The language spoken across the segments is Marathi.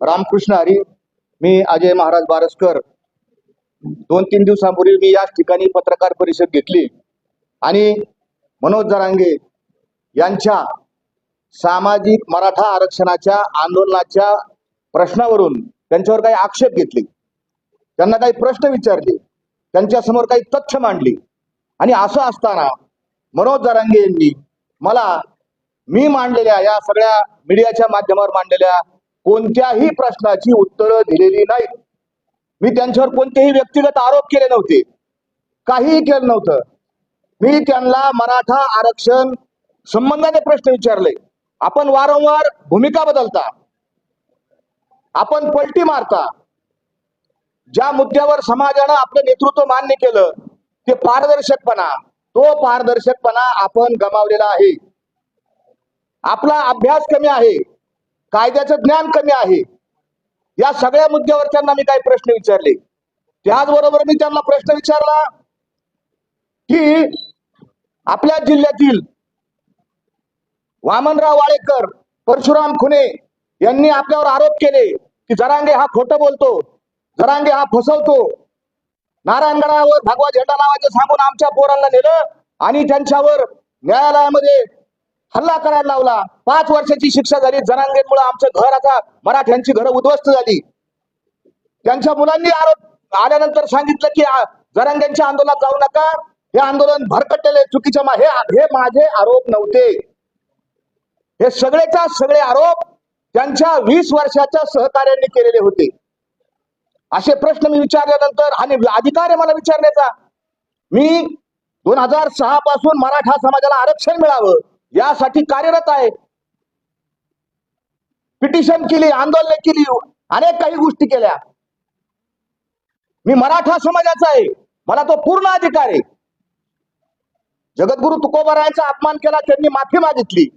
रामकृष्ण हरी मी अजय महाराज बारसकर. दोन तीन दिवसांपूर्वी मी याच ठिकाणी पत्रकार परिषद घेतली. आणि मनोज जरांगे यांच्या सामाजिक मराठा आरक्षणाच्या आंदोलनाच्या प्रश्नावरून त्यांच्यावर काही आक्षेप घेतले. त्यांना काही प्रश्न विचारले. त्यांच्यासमोर काही तथ्य मांडली. आणि असं असताना मनोज जरांगे यांनी मला मी मांडलेल्या या सगळ्या मीडियाच्या माध्यमावर मांडलेल्या कोणत्याही प्रश्नाची उत्तरं दिलेली नाहीत. मी त्यांच्यावर कोणतेही व्यक्तिगत आरोप केले नव्हते. काहीही केलं नव्हतं. मी त्यांना मराठा आरक्षण संबंधाने प्रश्न विचारले. आपण वारंवार भूमिका बदलता. आपण पलटी मारता. ज्या मुद्द्यावर समाजानं आपलं नेतृत्व मान्य केलं ते पारदर्शकपणा तो पारदर्शकपणा आपण गमावलेला आहे. आपला अभ्यास कमी आहे कायद्याचं ज्ञान कमी आहे. या सगळ्या मुद्द्यावर त्यांना मी काही प्रश्न विचारले. त्याचबरोबर मी त्यांना प्रश्न विचारला की आपल्या जिल्ह्यातील वामनराव वाळेकर परशुराम खुने यांनी आपल्यावर आरोप केले की जरांगे हा खोटं बोलतो जरांगे हा फसवतो. नारायणगडावर भगवा झेंडा लावायचं सांगून आमच्या पोरांना नेलं आणि त्यांच्यावर न्यायालयामध्ये हल्ला करायला लावला. पाच वर्षाची शिक्षा झाली. जरांगेमुळे आमचं घर आता मराठ्यांची घरं उद्ध्वस्त झाली. त्यांच्या मुलांनी आरोप आल्यानंतर सांगितलं की जरांग्यांच्या आंदोलनात जाऊ नका. हे आंदोलन भरकटलेले चुकीच्या मा- हे हे माझे आरोप नव्हते. हे सगळेच्या सगळे आरोप त्यांच्या वीस वर्षाच्या सहकार्यांनी केलेले होते. असे प्रश्न मी विचारल्यानंतर आणि अधिकार आहे मला विचारण्याचा. मी दोन हजार सहा पासून मराठा समाजाला आरक्षण मिळावं. यासाठी कार्यरत आहे. पिटिशन केली आंदोलन केली अनेक काही गोष्टी केल्या. मी मराठा समाजाचा आहे. मला तो पूर्ण अधिकार आहे. जगद्गुरु तुकोबारायांचा अपमान केला त्यांनी माफी मागितली.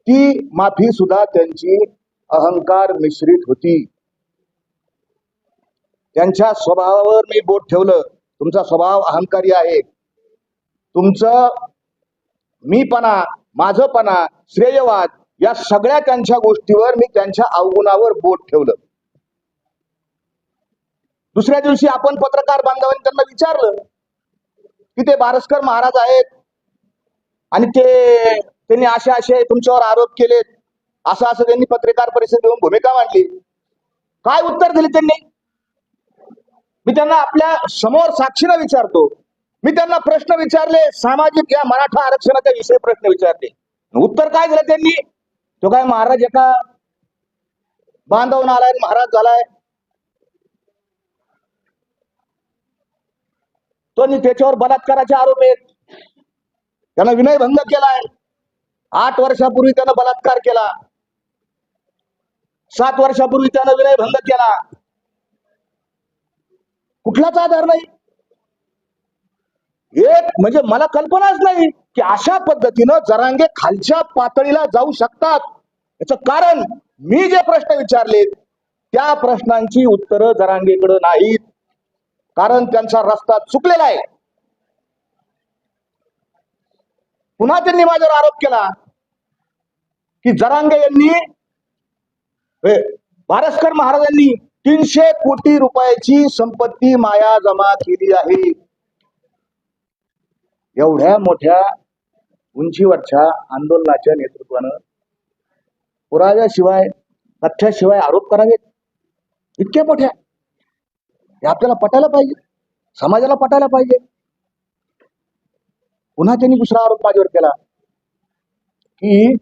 ती माफी सुद्धा त्यांची अहंकार मिश्रित होती. त्यांच्या स्वभावावर मी बोट ठेवलं. तुमचा स्वभाव अहंकारी आहे. तुमचं मीपणा माझपणा श्रेयवाद या सगळ्या त्यांच्या गोष्टीवर मी त्यांच्या अवगुणावर बोट ठेवलं. दुसऱ्या दिवशी आपण पत्रकार बांधवांनी त्यांना विचारलं की ते बारसकर महाराज आहेत आणि ते त्यांनी असे असे तुमच्यावर आरोप केलेत असं असं त्यांनी पत्रकार परिषद घेऊन भूमिका मांडली. काय उत्तर दिले त्यांनी? मी त्यांना आपल्यासमोर साक्षीला विचारतो. मी त्यांना प्रश्न विचारले सामाजिक या मराठा आरक्षणाच्या विषयी प्रश्न विचारले. उत्तर काय दिलं त्यांनी? तो काय महाराज एका बांधवून आलाय आणि महाराज झालाय. तो त्याच्यावर बलात्काराचे आरोप आहेत. त्यानं विनयभंग केलाय. आठ वर्षापूर्वी त्यानं बलात्कार केला. सात वर्षापूर्वी त्यानं विनयभंग केला. कुठलाच आधार नाही. एक म्हणजे मला कल्पनाच नाही की अशा पद्धतीनं जरांगे खालच्या पातळीला जाऊ शकतात. याच कारण मी जे प्रश्न विचारले त्या प्रश्नांची उत्तरं जरांगेकडे नाहीत. कारण त्यांचा रस्ता चुकलेला आहे. पुन्हा त्यांनी माझ्यावर आरोप केला की जरांगे यांनी हे, महाराजांनी तीनशे कोटी रुपयाची संपत्ती माया जमा केली आहे. एवढ्या मोठ्या उंचीवरच्या आंदोलनाच्या नेतृत्वानं पुराव्याशिवाय तथ्याशिवाय आरोप करावेत. इतक्या मोठ्या हे आपल्याला पटायला पाहिजे. समाजाला पटायला पाहिजे. पुन्हा त्यांनी दुसरा आरोप माझ्यावर केला की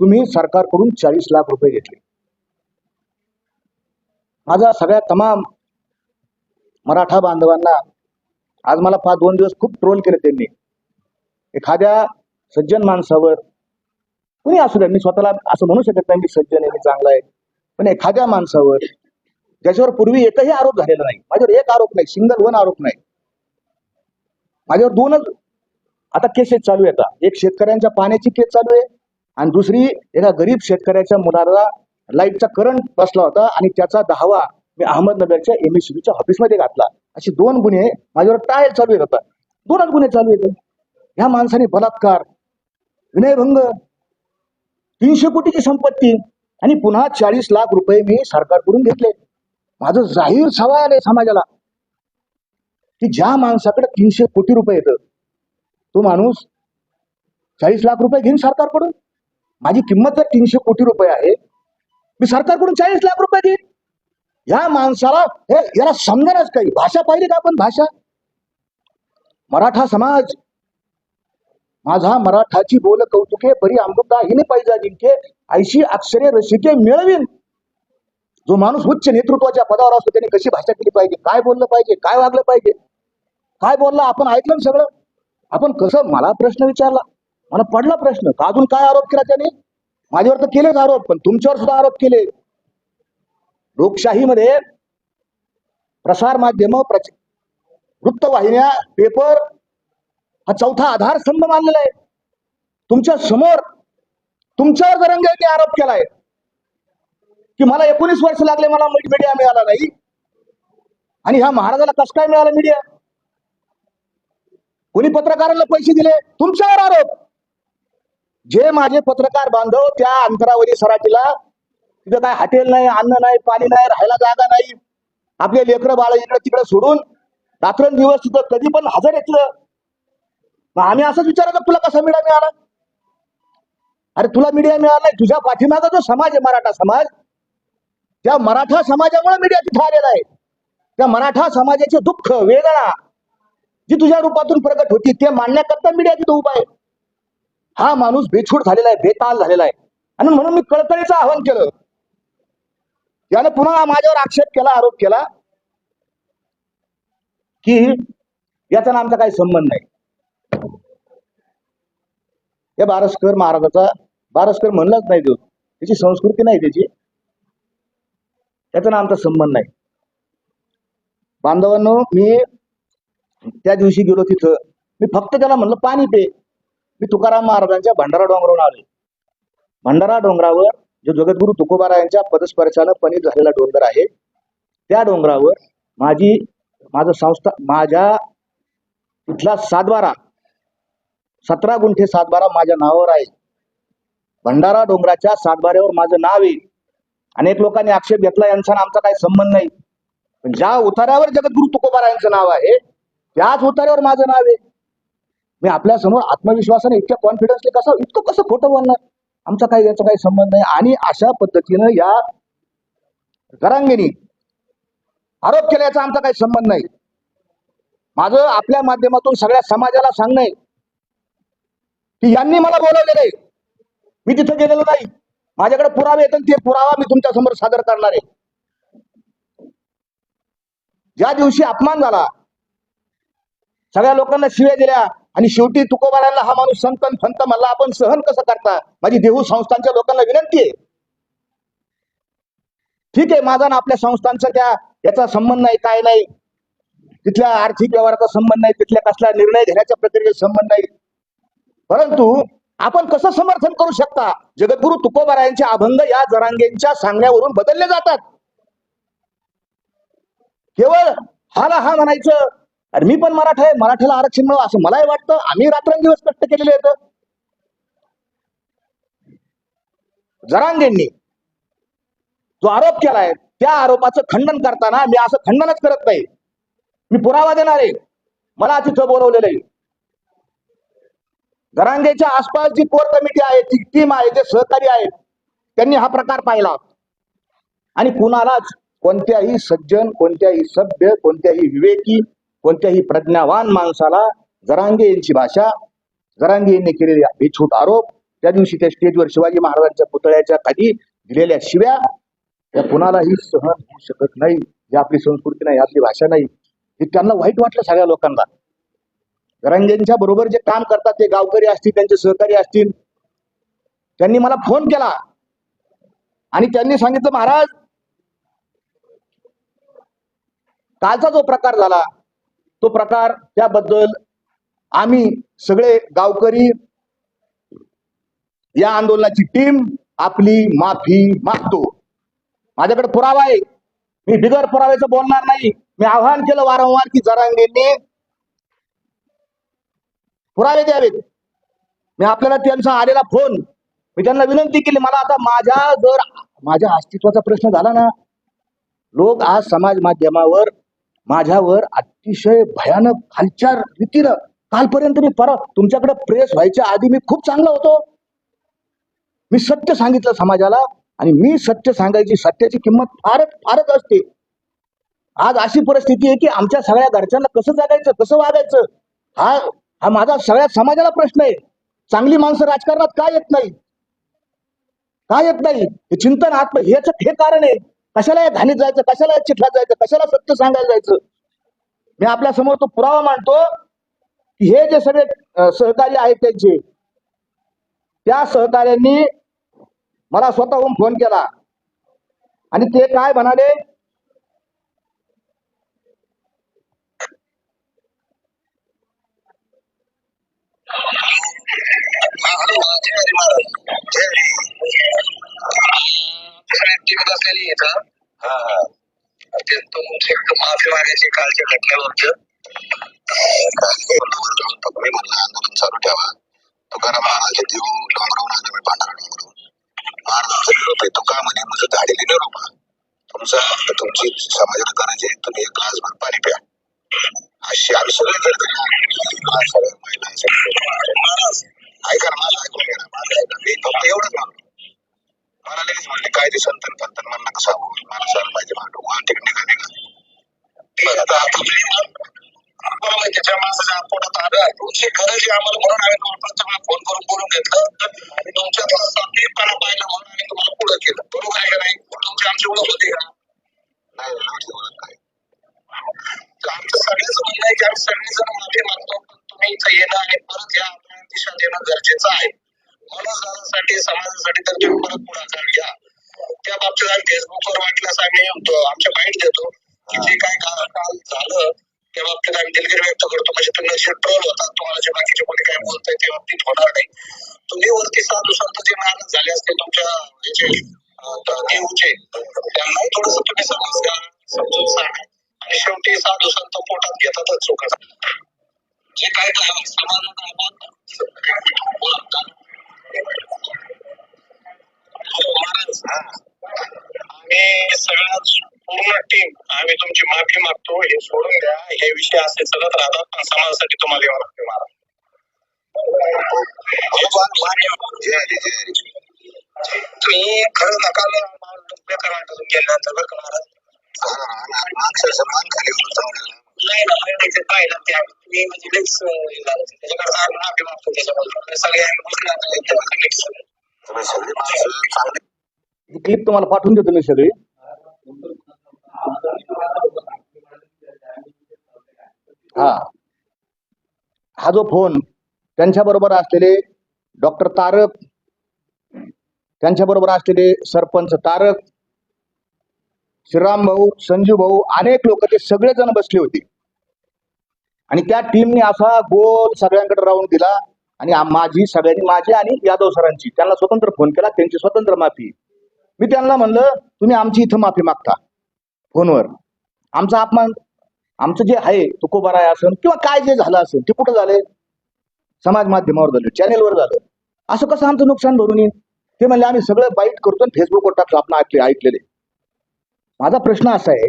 तुम्ही सरकारकडून चाळीस लाख रुपये घेतले. माझा सगळ्या तमाम मराठा बांधवांना आज मला पाच दोन दिवस खूप ट्रोल केले त्यांनी. एखाद्या सज्जन माणसावर. कुणी असू द्या मी स्वतःला असं म्हणू शकत नाही मी सज्जन आहे मी चांगला आहे. पण एखाद्या माणसावर ज्याच्यावर पूर्वी एकही आरोप झालेला नाही माझ्यावर एक आरोप नाही सिंगल वन आरोप नाही. माझ्यावर दोनच आता केसेस चालू आहेत आता. एक शेतकऱ्यांच्या पाण्याची केस चालू आहे आणि दुसरी एका गरीब शेतकऱ्याच्या मुलाला लाईटचा करंट बसला होता आणि त्याचा दहावा मी अहमदनगरच्या एमएससीबीच्या ऑफिसमध्ये घातला. असे दोन गुन्हे माझ्यावर टायर चालू आहेत आता. दोनच गुन्हे चालू आहेत. ह्या माणसाने बलात्कार विनयभंग तीनशे कोटीची संपत्ती आणि पुन्हा चाळीस लाख रुपये मी सरकारकडून घेतले. माझं जाहीर सवाल आहे समाजाला की ज्या माणसाकडे तीनशे कोटी रुपये येतं तो माणूस चाळीस लाख रुपये घेईन सरकारकडून? माझी किंमत जर तीनशे कोटी रुपये आहे मी सरकारकडून चाळीस लाख रुपये देईन. या माणसाला हे याला समजणारच काही. भाषा पाहिली का आपण? भाषा. मराठा समाज माझा मराठाची बोल कौतुके बरी अमृता हिने पाहिजे जिंके ऐशी अक्षरे रसिके मिळवीन. जो माणूस उच्च नेतृत्वाच्या पदावर असतो त्याने कशी भाषा केली पाहिजे? काय बोललं पाहिजे? काय वागलं पाहिजे? काय बोलला? आपण ऐकलं ना सगळं. आपण कसं मला प्रश्न विचारला. मला पडला प्रश्न. का अजून काय आरोप केला त्याने? माझ्यावर तर केलेच आरोप पण तुमच्यावर सुद्धा आरोप केले. लोकशाहीमध्ये प्रसार माध्यम प्रच वृत्तवाहिन्या पेपर हा चौथा आधारस्तंभ मानलेला आहे. तुमच्यासमोर तुमच्यावर जरंगेने आरोप केलाय की मला एकोणीस वर्ष लागले मला मीडिया मिळाला नाही आणि ह्या महाराजाला कसं काय मिळाला मीडिया कोणी पत्रकारांना पैसे दिले? तुमच्यावर आरोप. जे माझे पत्रकार बांधव त्या अंतरावरी सराटीला तिथं काय हॉटेल नाही अन्न नाही पाणी नाही राहायला जागा नाही. आपले लेकरं बाळ इकडे तिकडे सोडून रात्रंदिवस तिथं कधी पण हजर येतलं मग आम्ही असंच विचारायचं तुला कसा मीडिया मिळाला? अरे तुला मीडिया मिळाला नाही तुझ्या पाठीमागा जो समाज आहे मराठा समाज त्या मराठा समाजामुळे मीडिया तिथे आलेला आहे. त्या मराठा समाजाचे दुःख वेदना जी तुझ्या रूपातून प्रकट होती ते मांडण्याकरता मीडिया तिथं उभा आहे. हा माणूस बेछूट झालेला आहे बेताल झालेला आहे. आणि म्हणून मी कळकळीचं आवाहन केलं. यानं पुन्हा माझ्यावर आक्षेप केला आरोप केला की याचा आमचा काही संबंध नाही. या बारसकर महाराजाचा बारसकर म्हणलाच नाही देऊ त्याची संस्कृती नाही त्याची. त्याचा ना आमचा संबंध नाही. बांधवांनो मी त्या दिवशी गेलो तिथं. मी फक्त त्याला म्हणलं पाणी पे. मी तुकाराम महाराजांच्या भंडारा डोंगरावर आलो भंडारा डोंगरावर जो जगद्गुरु तुकोबारायांच्या पदस्पर्शानं पनीर झालेला डोंगर आहे त्या डोंगरावर माझी माझं संस्था माझ्या तिथला सातबारा सतरा गुंठे सातबारा माझ्या नावावर आहे. भंडारा डोंगराच्या सातबाऱ्यावर माझं नाव आहे. अनेक लोकांनी आक्षेप घेतला यांचा आमचा काही संबंध नाही. पण ज्या उतार्यावर जगद्गुरु तुकोबारायांचं नाव आहे त्याच उतार्यावर माझं नाव आहे. मी आपल्यासमोर आत्मविश्वासाने इतक्या कॉन्फिडन्सने कसं इतकं कसं खोटं बोलणार? आमचा काही याचा काही संबंध नाही. आणि अशा पद्धतीनं या गरांगेनी आरोप केल्याचा आमचा काही संबंध नाही. माझं आपल्या माध्यमातून सगळ्या समाजाला सांगणं आहे. की यांनी मला बोलवलेलं आहे मी तिथे गेलेलो नाही. माझ्याकडे पुरावे येतात ते पुरावा मी तुमच्यासमोर सादर करणार आहे. ज्या दिवशी अपमान झाला सगळ्या लोकांना शिव्या दिल्या आणि शेवटी तुकोबारांना हा माणूस संतन फंत मला आपण सहन कसं करता? माझी देहू संस्थांच्या लोकांना विनंती आहे. ठीक आहे माझा ना आपल्या संस्थांचा त्या याचा संबंध नाही काय नाही. तिथल्या आर्थिक व्यवहाराचा संबंध नाही तिथल्या कसला निर्णय घेण्याच्या प्रक्रियेचा संबंध नाही. परंतु आपण कसं समर्थन करू शकता? जगद्गुरु तुकोबारायांचे अभंग या जरांगेंच्या सांगण्यावरून बदलले जातात. केवळ हाला हा म्हणायचं अरे मी पण मराठा आहे मराठ्याला आरक्षण मिळव असं मलाही वाटतं आम्ही रात्रंदिवस कष्ट केलेले आहेत. जरांगेंनी जो आरोप केलाय त्या आरोपाचं खंडन करताना मी असं खंडनच करत नाही. मी पुरावा देणार आहे. मला तिथं बोलवलेलं आहे. गरांगेच्या आसपास जी कोर कमिटी आहे ती टीम आहे जे सहकारी आहेत त्यांनी हा प्रकार पाहिला. आणि कुणालाच कोणत्याही सज्जन कोणत्याही सभ्य कोणत्याही विवेकी कोणत्याही प्रज्ञावान माणसाला जरांगे यांची भाषा जरांगे यांनी केलेले बेछूट आरोप त्या दिवशी त्या स्टेजवर शिवाजी महाराजांच्या पुतळ्याच्या खाली दिलेल्या शिव्या त्या कुणालाही सहन होऊ शकत नाही ही आपली संस्कृती नाही आपली भाषा नाही हे त्यांना वाईट वाटलं सगळ्या लोकांना. रंगेंच्या बरोबर जे काम करतात ते गावकरी असतील त्यांचे सहकारी असतील. त्यांनी मला फोन केला. आणि त्यांनी सांगितलं महाराज कालचा जो प्रकार झाला तो प्रकार त्याबद्दल आम्ही सगळे गावकरी या आंदोलनाची टीम आपली माफी मागतो. माझ्याकडे पुरावा आहे. मी बिगर पुराव्याचं बोलणार नाही. मी आव्हान केलं वारंवार की जरांगेंनी पुरावे द्यावेत. मी आपल्याला त्यांचा आलेला फोन मी त्यांना विनंती केली मला आता माझ्या जर माझ्या अस्तित्वाचा प्रश्न झाला ना लोक आज समाज माध्यमावर माझ्यावर अतिशय भयानक खालच्या रीतीनं कालपर्यंत मी परत तुमच्याकडे प्रेस व्हायच्या आधी मी खूप चांगला होतो. मी सत्य सांगितलं समाजाला आणि मी सत्य सांगायची सत्याची किंमत फारच फारच असते. आज अशी परिस्थिती आहे की आमच्या सगळ्या घरच्यांना कसं जगायचं कसं वागायचं हा हा माझा सगळ्या समाजाला प्रश्न आहे. चांगली माणसं राजकारणात का येत नाही का येत नाही हे चिंतन आत्म हेच हे कारण आहे. कशाला या घाणीत जायचं? कशाला या चिखलात जायचं? कशाला सत्य सांगायला जायचं? मी आपल्यासमोर तो पुरावा मांडतो की हे जे सगळे सहकारी आहेत त्यांचे त्या सहकार्यांनी मला स्वतःहून फोन केला. आणि ते काय म्हणाले? माफी मागायची कालच्या घटनेवरच मी म्हणलं आंदोलन चालू ठेवा तुकाराम महाराज देऊ मी महाराजांचा निरोप आहे तुका म्हणे माझं धाडीले निरोप तुमचा तुमची समाजाला गरज आहे तुम्ही एक ग्लासभर पाणी प्या अशी आम्ही सगळे जर महिला ऐका ना माझं ऐकून घ्या ना माझं ऐका मी फक्त एवढंच म्हणतो. मला लगेच म्हणले काय ते संतन पंतन मला नका सांगू मला सांग पाहिजे म्हणतो वन तिकडे निघा निघा ते आता आता मी बरोबर आहे, त्याच्या माणसाच्या पोटात आलं तुमची गरज आहे आम्हाला म्हणून आम्ही तुम्हाला फोन करून बोलून घेतलं. आणि तुमच्यात सातवीपणा पाहिलं म्हणून आम्ही तुम्हाला पुढे केलं. बरोबर आहे का नाही? तुमची आमची ओळख होती का? नाही नव्हती ओळख काय तर आमचं सगळ्याच म्हणणं आहे की आम्ही सगळेजण माफी मागतो. पण तुम्ही इथं येणं आणि परत या आपल्या दिशा देणं गरजेचं आहे. म्हणून दादासाठी समाजासाठी तर तुम्ही परत पुढाकार घ्या. त्या बाबतीत आम्ही फेसबुकवर वाटल्यास आम्ही आमच्या बाईट देतो की जे काय काल झालं त्या बाबतीत आम्ही दिलगिरी व्यक्त करतो. म्हणजे तुम्ही जे ट्रोल होतात तुम्हाला जे बाकीचे कोणी काय बोलताय त्या बाबतीत होणार नाही. तुम्ही वरती साधू संत जे महाराज झाले असते तुमच्या याचे देऊचे त्यांनाही थोडस तुम्ही समज समजून सांगा. आणि शेवटी साधू संत पोटात घेतातच चुकत जे काय काय समाजात आपण महाराज आम्ही सगळ्यात पूर्ण टीम आम्ही तुमची माफी मागतो हे सोडून द्या. हे विषय असे चालत राहतात पण समाजासाठी तुम्हाला यावं लागते महाराज तुम्ही खरं नकाल गेल्यानंतर बरं का महाराज नाही ना माहिती पाहिलं ते आम्ही तुम्ही म्हणजे लईच माफी मागतो त्याच्याबद्दल सगळे क्लिप तुम्हाला पाठवून देतो मी सगळी. हा. हा जो फोन त्यांच्या बरोबर असलेले डॉक्टर तारक त्यांच्या बरोबर असलेले सरपंच तारक श्रीराम भाऊ संजू भाऊ अनेक लोक ते सगळेजण बसले होते. आणि त्या टीमने असा गोल सगळ्यांकडे राहून दिला. आणि माझी सगळ्यांनी माझी आणि यादव सरांची त्यांना स्वतंत्र फोन केला त्यांची स्वतंत्र माफी. मी त्यांना म्हणलं तुम्ही आमची इथं माफी मागता फोनवर. आमचा अपमान आमचं जे आहे तुकोबाराय असेल किंवा काय जे झालं असेल ते कुठं झालंय समाज माध्यमावर झालं चॅनेलवर झालं. असं कसं आमचं नुकसान भरून येईल? ते म्हणले आम्ही सगळं बाईट करतो फेसबुकवर टाकतो आपण ऐकले ऐकलेले. माझा प्रश्न असा आहे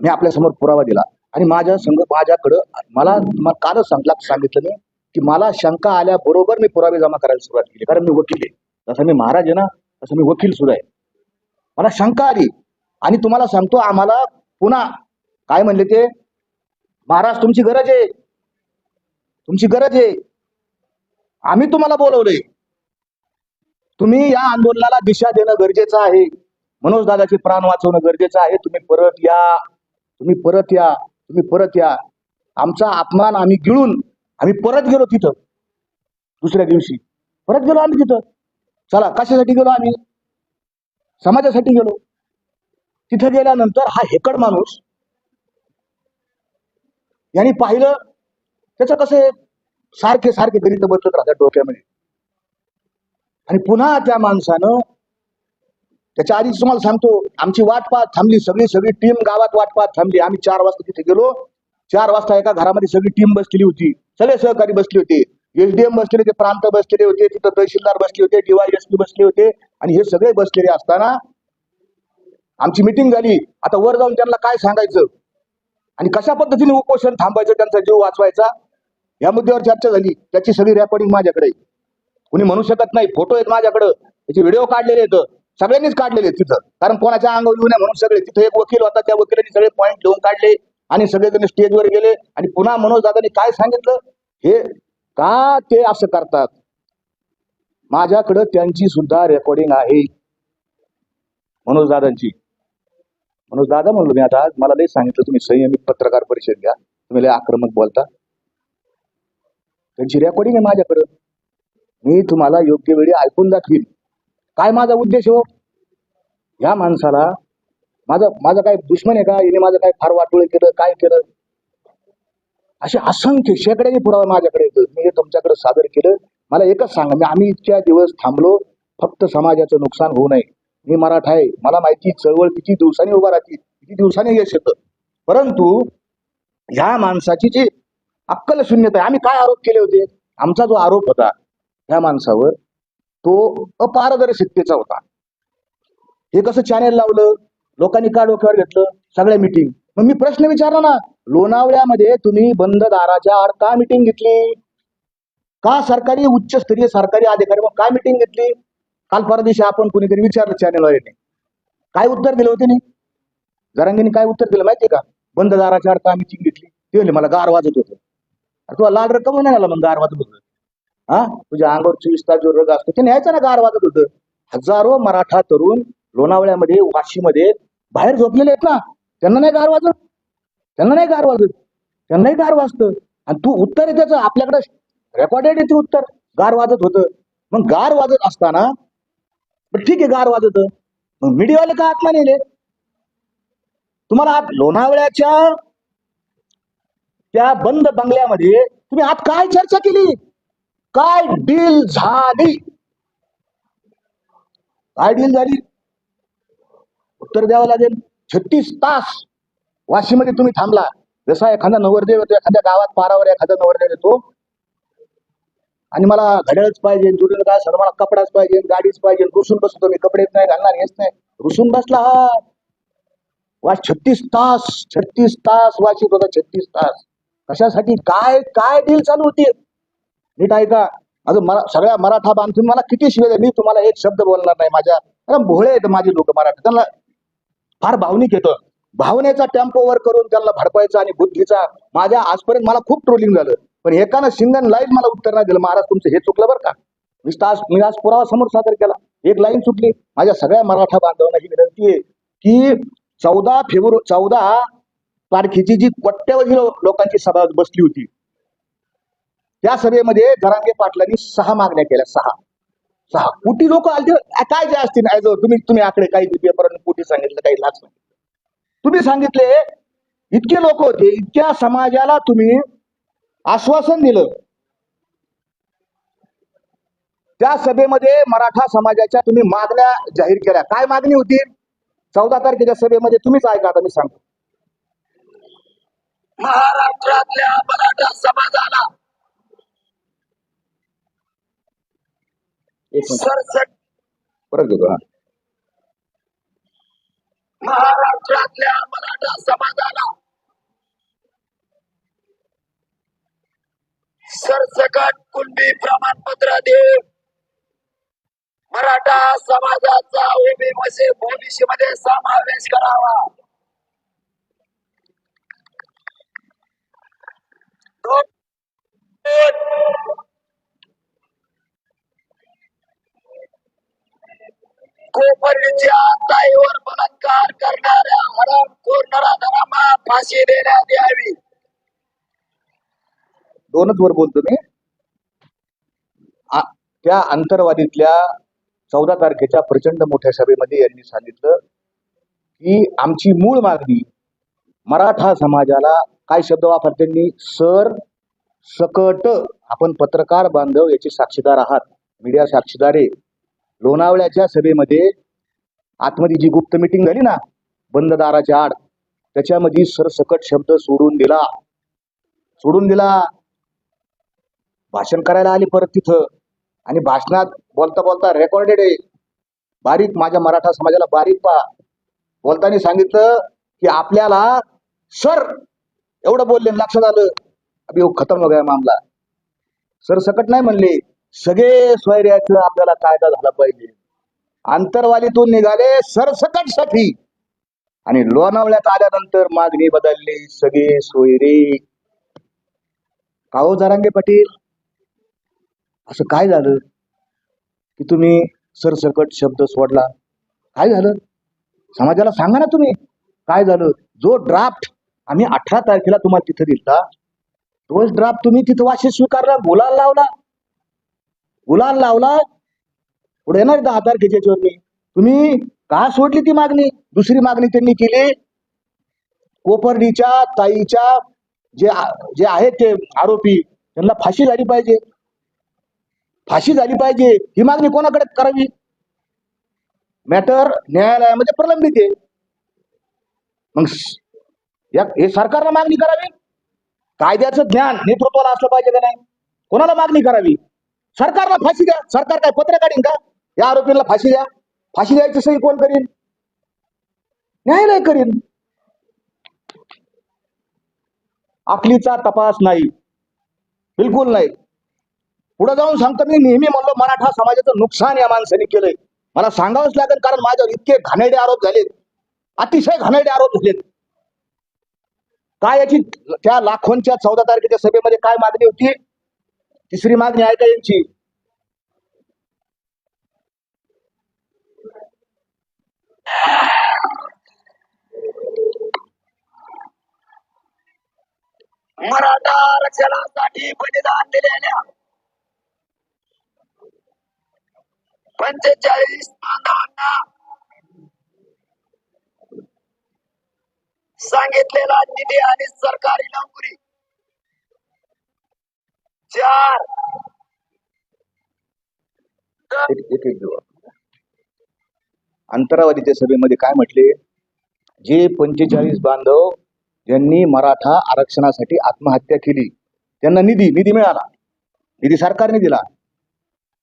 मी आपल्यासमोर पुरावा दिला आणि माझ्या संघ माझ्याकडं मला तुम्हाला कालच सांगला सांगितलं मी की मला शंका आल्याबरोबर मी पुरावे जमा करायला सुरुवात केली. कारण मी वकील आहे. जसं मी महाराज आहे ना तसं मी वकील सुद्धा आहे. मला शंका आली आणि तुम्हाला सांगतो आम्हाला पुन्हा काय म्हणले ते? महाराज तुमची गरज आहे. तुमची गरज आहे. आम्ही तुम्हाला बोलवलंय. तुम्ही या आंदोलनाला दिशा देणं गरजेचं आहे. मनोज दादाचे प्राण वाचवणं गरजेचं आहे. तुम्ही परत या. तुम्ही परत या. तुम्ही परत या. आमचा अपमान आम्ही गिळून आम्ही परत गेलो तिथं. दुसऱ्या दिवशी. परत गेलो आम्ही तिथं. चला कशासाठी गेलो आम्ही? समाजासाठी गेलो. तिथं गेल्यानंतर हा हेकड माणूस यांनी पाहिलं त्याचं कसं आहे, सारखे सारखे गणित बसत राहतात डोक्यामध्ये. आणि पुन्हा त्या माणसानं त्याच्या आधीच तुम्हाला सांगतो आमची वाट पाहत थांबली सगळी सगळी टीम गावात वाट पाहत थांबली. आम्ही चार वाजता तिथे गेलो. चार वाजता एका घरामध्ये सगळी टीम बसलेली होती. सगळे सहकारी बसले होते. एसडीएम बसलेले होते प्रांत बसलेले होते तिथं तहसीलदार बसले होते डीवायएसपी बसले होते. आणि हे सगळे बसलेले असताना आमची मिटिंग झाली. आता वर जाऊन त्यांना काय सांगायचं? आणि कशा पद्धतीने उपोषण थांबायचं त्यांचा जीव वाचवायचा? या मुद्द्यावर चर्चा झाली. त्याची सगळी रेकॉर्डिंग माझ्याकडे कुणी म्हणू शकत नाही. फोटो आहेत माझ्याकडे. त्याचे व्हिडिओ काढलेले आहेत. सगळ्यांनीच काढलेले तिथं. कारण कोणाच्या अंगावर येऊ नये म्हणून सगळे. तिथे एक वकील होता त्या वकिलांनी सगळे पॉईंट लिहून काढले आणि सगळेजण स्टेजवर गेले. आणि पुन्हा मनोज दादांनी काय सांगितलं? हे का ते असं करतात? माझ्याकडं त्यांची सुद्धा रेकॉर्डिंग आहे. मनोज दादांची. मनोज दादा म्हणलो मी आता मला लई सांगितलं तुम्ही संयमित पत्रकार परिषद घ्या. तुम्ही लय आक्रमक बोलता. त्यांची रेकॉर्डिंग आहे माझ्याकडं. मी तुम्हाला योग्य वेळी ऐकून दाखवीन. काय माझा उद्देश हो? ह्या माणसाला माझा माझा काय दुश्मन आहे का? हिने माझं काय फार वाटोळे केलं काय केलं? असे असंख्य शेकड्याचे पुरावे माझ्याकडे येतो मी हे तुमच्याकडे सादर केलं. मला एकच सांगा मी आम्ही इतक्या दिवस थांबलो फक्त समाजाचं नुकसान होऊ नये. मी मराठा आहे. मला माहिती चळवळ किती दिवसांनी उभा राहते किती दिवसांनी यश येतं. परंतु ह्या माणसाची जी अक्कल शून्यता आहे आम्ही काय आरोप केले होते? आमचा जो आरोप होता ह्या माणसावर तो अपारदर्शकतेचा होता. हे कसं चॅनेल लावलं? लोकांनी का डोक्यावर घेतलं? सगळ्या मिटिंग मग मी प्रश्न विचारला ना लोणावळ्यामध्ये तुम्ही बंद दाराच्या आड का मिटिंग घेतली? का सरकारी उच्चस्तरीय सरकारी अधिकारी मग काय मिटिंग घेतली? काल परदेशी आपण कुणीतरी विचारलं चॅनेलवाल्याने काय उत्तर दिलं होते जरांगीने काय उत्तर दिलं माहितीये का? बंद दाराच्या आड का मिटिंग घेतली? ते मला गार वाजत होतं. तुला लाल रक्कम नाही आला मग गार वाजत होतं? हा? तुझ्या अंगावर चोवीस तास जो रग असतो ते न्यायचा ना गार वाजत होतं. हजारो मराठा तरुण लोणावळ्यामध्ये वाशीमध्ये बाहेर झोपलेले आहेत ना. त्यांना नाही गार वाजत. त्यांना नाही गार वाजत. त्यांनाही गार वाजतं. आणि तू उत्तर आहे त्याचं. आपल्याकडे रेकॉर्डेड आहे ते उत्तर. गार वाजत होतं. मग गार वाजत असताना पण ठीक आहे गार वाजत मग मीडियावाले का आत्मा नेले? तुम्हाला आत लोणावळ्याच्या त्या बंद बंगल्यामध्ये तुम्ही आत काय चर्चा केली? काय डील झाली? काय डील झाली? उत्तर द्यावं लागेल. छत्तीस तास वाशीमध्ये तुम्ही थांबला. जसा एखादा नवरदेव येतो एखाद्या गावात पारावर एखादा नवरदेव येतो. आणि मला घड्याळच पाहिजे जुडीला काय सर मला कपडाच पाहिजे गाडीच पाहिजे रुसून बसतो मी कपडेच नाही घालणार हेच नाही. रुसून बसला हा. वा छत्तीस तास छत्तीस तास वाचित होता छत्तीस तास. कशासाठी? काय काय डील चालू होती? नीट ऐका. अजून सगळ्या मराठा बांधून मला किती शिवाय मी तुम्हाला एक शब्द बोलणार नाही माझ्या. कारण भोळे आहेत माझे लोक मराठा. त्यांना फार भावनिक येतं. भावनेचा टेम्पो वर करून त्यांना भडपायचा आणि बुद्धीचा. माझ्या आजपर्यंत मला खूप ट्रोलिंग झालं. पण एकानं सिंगन लाईन मला उत्तर नाही दिलं. महाराज तुमचं हे चुकलं बरं का? मी आज मी आज पुरावा समोर सादर केला. एक लाईन चुकली. माझ्या सगळ्या मराठा बांधवांना ही विनंती आहे की चौदा फेब्रुवारी चौदा तारखेची जी कोट्यवधी लोकांची सभा बसली होती त्या सभेमध्ये जरांगे पाटलांनी सहा मागण्या केल्या सहा. सहा. कोटी लोक आले काय जे असतील ऍज तुम्ही तुम्ही आकडे काही पेपर कोटी सांगितलं काही लाच सांगितलं तुम्ही सांगितले इतके लोक होते इतक्या समाजाला तुम्ही आश्वासन दिलं. त्या सभेमध्ये मराठा समाजाच्या तुम्ही मागण्या जाहीर केल्या. काय मागणी होती? चौदा तारखेच्या सभेमध्ये तुम्हीच ऐका आता मी सांगतो. महाराष्ट्रातल्या मराठा समाजाला एक मिनिट सरसट परत घेतो हा. महाराष्ट्रातल्या मराठा समाजाला सरसकट कुणबी प्रमाणपत्र देऊन मराठा समाजाचा ओबीसी ओबीसी मध्ये समावेश करावा. दोन ताईवर बलात्कार करणाऱ्या हरामखोर नराधमांना फाशी देण्यात यावी. दोनच वर बोलतो मी. त्या अंतरवादीतल्या चौदा तारखेच्या प्रचंड मोठ्या सभेमध्ये यांनी सांगितलं की आमची मूळ मागणी मराठा समाजाला काय शब्द वापर त्यांनी सर सकट आपण पत्रकार बांधव याचे साक्षीदार आहात मीडिया साक्षीदार आहे लोणावळ्याच्या सभेमध्ये आतमध्ये जी गुप्त मिटिंग झाली ना बंद दाराच्या आड त्याच्यामध्ये सरसकट शब्द सोडून दिला. सोडून दिला. भाषण करायला आली परत तिथं. आणि भाषणात बोलता बोलता रेकॉर्डेड आहे. बारीक माझ्या मराठा समाजाला बारीक पहा. बोलताना सांगितलं की आपल्याला सर एवढं बोलले लक्षात आलं. अभि खतम हो गया मामला. सर सकट नाही म्हणले. सगळे स्वैर्याचं आपल्याला कायदा झाला पाहिजे. आंतरवालीतून निघाले सरसकटसाठी आणि लोणावळ्यात आल्यानंतर मागणी बदलली सगळे सोयरे. काहो जरांगे पाटील? असं काय झालं? की तुम्ही सरसकट शब्द सोडला. काय झालं? समाजाला सांगा ना तुम्ही. काय झालं? जो ड्राफ्ट आम्ही अठरा तारखेला तुम्हाला तिथं दिला तोच ड्राफ्ट तुम्ही तिथं वाशी स्वीकारला बोलायला लावला. गुलाल लावला. पुढे येणार दहा तारखेच्या याच्यावरती तुम्ही का सोडली ती मागणी? दुसरी मागणी त्यांनी केली. कोपर्डीच्या ताईच्या जे जे आहेत ते आरोपी त्यांना फाशी झाली पाहिजे. फाशी झाली पाहिजे. ही मागणी कोणाकडे करावी? मॅटर न्यायालयामध्ये प्रलंबित आहे. मग या हे सरकारला मागणी करावी? कायद्याचं ज्ञान नेतृत्वाला असलं पाहिजे का नाही? कोणाला मागणी करावी? सरकारला फाशी द्या. सरकार काय पत्र काढीन का? या आरोपींना फाशी द्या. फाशी द्यायची सही कोण करीन? न्यायालय करीन. अकलीचा तपास नाही. बिलकुल नाही. पुढे जाऊन सांगतो मी नेहमी म्हणलो मराठा समाजाचं नुकसान या माणसाने केलंय. मला सांगावंच लागेल कारण माझ्यावर इतके घाणेरडे आरोप झालेत. अतिशय घाणेरडे आरोप झालेत. काय याची त्या लाखोंच्या चौदा तारखेच्या सभेमध्ये काय मागणी होती? तिसरी मागणी आहे का यांची? मराठा आरक्षणासाठी बलिदान दिलेल्या पंचेचाळीस बांधवांना सांगितलेला निधी आणि सरकारी नोकरी चार एक एक एक अंतरावधीच्या सभेमध्ये काय म्हटले? जे पंचेचाळीस बांधव ज्यांनी मराठा आरक्षणासाठी आत्महत्या केली त्यांना निधी निधी मिळाला. निधी सरकारने दिला.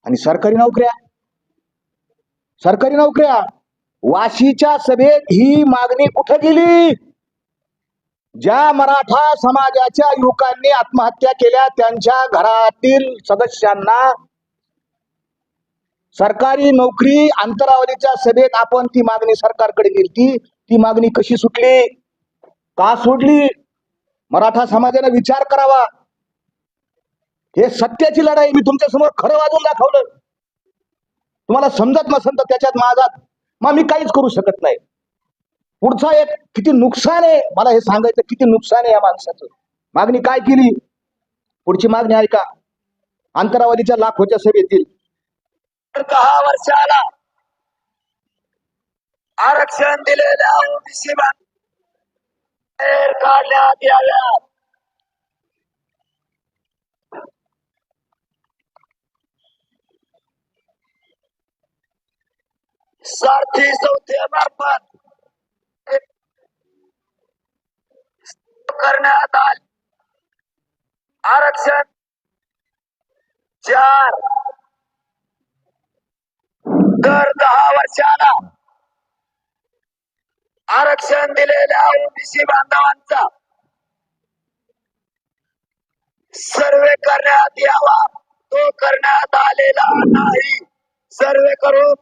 आणि सरकारी नोकऱ्या. सरकारी नोकऱ्या. वाशीच्या सभेत ही मागणी कुठे गेली? ज्या मराठा समाजाच्या युवकांनी आत्महत्या केल्या त्यांच्या घरातील सदस्यांना सरकारी नोकरी अंतरावधीच्या सभेत आपण ती मागणी सरकारकडे केली ती मागणी कशी सुटली? का सोडली? मराठा समाजाने विचार करावा. हे सत्याची लढाई मी तुमच्यासमोर खरं वाजून दाखवलं. तुम्हाला समजत नसेल तर त्याच्यात माझा मग मी काहीच करू शकत नाही. पुढचा एक किती नुकसान आहे? मला हे सांगायचं किती नुकसान आहे या माणसाचं? मागणी काय केली? पुढची मागणी ऐका अंतरावधीच्या लाखोच्या सभेतील. दहा वर्षाला आरक्षण दिलेल्या ओबीसी काढण्यात याव्या सारथी संस्थेमार्फत करण्यात आले. आरक्षण चार दर दहा वर्षाला आरक्षण दिलेल्या ओबीसी बांधवांचा सर्वे करण्यात यावा. तो करण्यात आलेला नाही. सर्वे करून